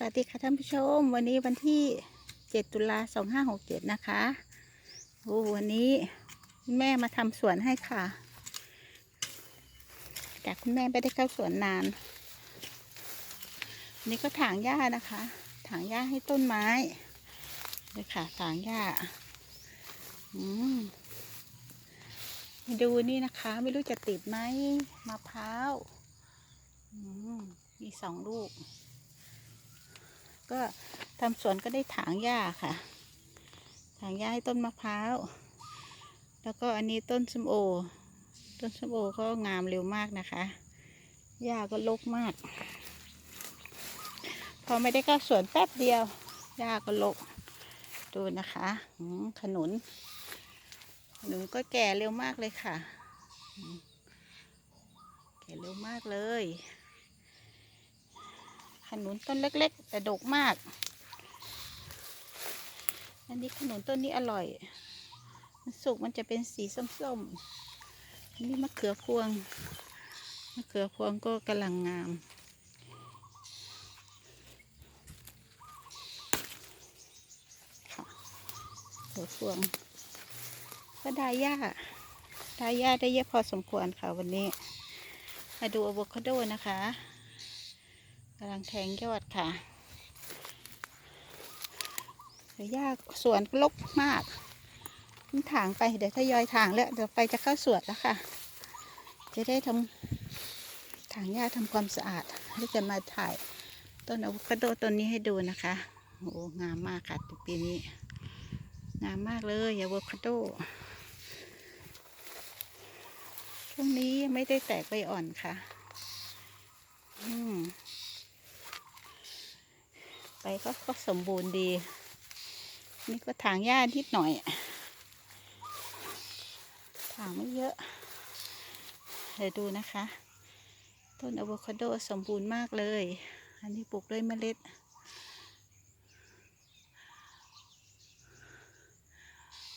สวัสดีค่ะท่านผู้ชม วันนี้วันที่ 7 ตุลา2567 นะคะโอ้วันนี้คุณแม่มาทำสวนให้ค่ะ แต่คุณแม่ไม่ได้เข้าสวนนานนนี้ก็ถางหญ้านะคะ ถางหญ้าให้ต้นไม้เลยค่ะถางหญ้าอืมดูนี่นะคะ ไม่รู้จะติดไหมมะพร้าวอืมมีสองลูก ก็ทำสวนก็ได้ถางหญ้าค่ะ ถางหญ้าให้ต้นมะพร้าว แล้วก็อันนี้ต้นส้มโอ ต้นส้มโอก็งามเร็วมากนะคะหญ้าก็รกมาก พอไม่ได้เข้าสวนแป๊บเดียวหญ้าก็รกดูนะคะขนุนขนุนก็แก่เร็วมากเลยค่ะ แก่เร็วมากเลย ขนุนต้นเล็ก ๆ แต่ดกมาก อันนี้ขนุนต้นนี้อร่อย มันสุกมันจะเป็นสีส้มๆ อันนี้มะเขือพวง มะเขือพวงก็กำลังงาม มะเขือพวง ก็ได้หญ้าได้หญ้าได้เยอะพอสมควรค่ะวันนี้ มาดูอะโวคาโดนะคะ กำลังแทงยอดค่ะเดี๋ยากสวนรกมากมันถางไปเดี๋ยวถ้ายอยถางแล้วเดี๋ยวไปจะเข้าสวนแล้วค่ะ จะได้ทำถางหญ้าทำความสะอาดแล้วจะมาถ่ายต้นอะโวคาโดต้นนี้ให้ดูนะคะโอ้งามมากค่ะปีนี้ งามมากเลยอะโวคาโดช่วงนี้ไม่ได้แตกใบอ่อนค่ะ อืม ก็ก็สมบูรณ์ดี นี่ก็ถางหญ้านิดหน่อย ถางไม่เยอะ เดี๋ยวดูนะคะ ต้นอะโวคาโดสมบูรณ์มากเลย อันนี้ปลูกด้วยเมล็ด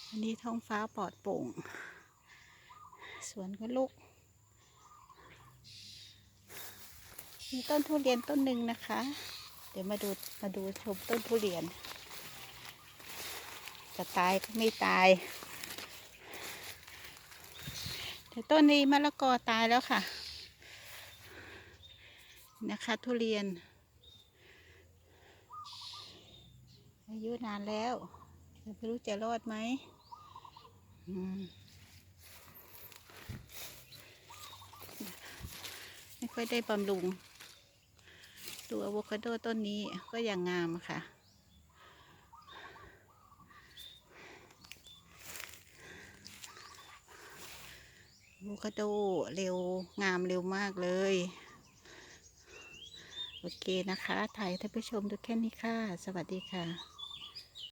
อันนี้ท้องฟ้าปลอดโปร่ง สวนก็ลูกมีต้นทุเรียนต้นหนึ่งนะคะ เดี๋ยวมาดูมาดูชมต้นทุเรียน จะตายก็ไม่ตายแต่ต้นนี้มะละกอตายแล้วค่ะ นะคะ ทุเรียน อายุนานแล้วไม่รู้จะรอดไหมอืมไม่ค่อยได้บำรุง ดูอะโวคาโดต้นนี้ก็ยังงามค่ะ อะโวคาโดเร็วงามเร็วมากเลย โอเคนะคะ ถ่ายท่านผู้ชมดูแค่นี้ค่ะ สวัสดีค่ะ